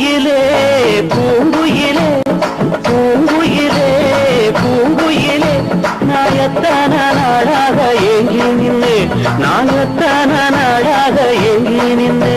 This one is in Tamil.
பூங்குயிலே பூங்குயிலே பூங்குயிலே பூங்குயிலே. நாயத்தான நாடாக எங்கி நின்று நாயத்தான நாடாக எங்கி நின்று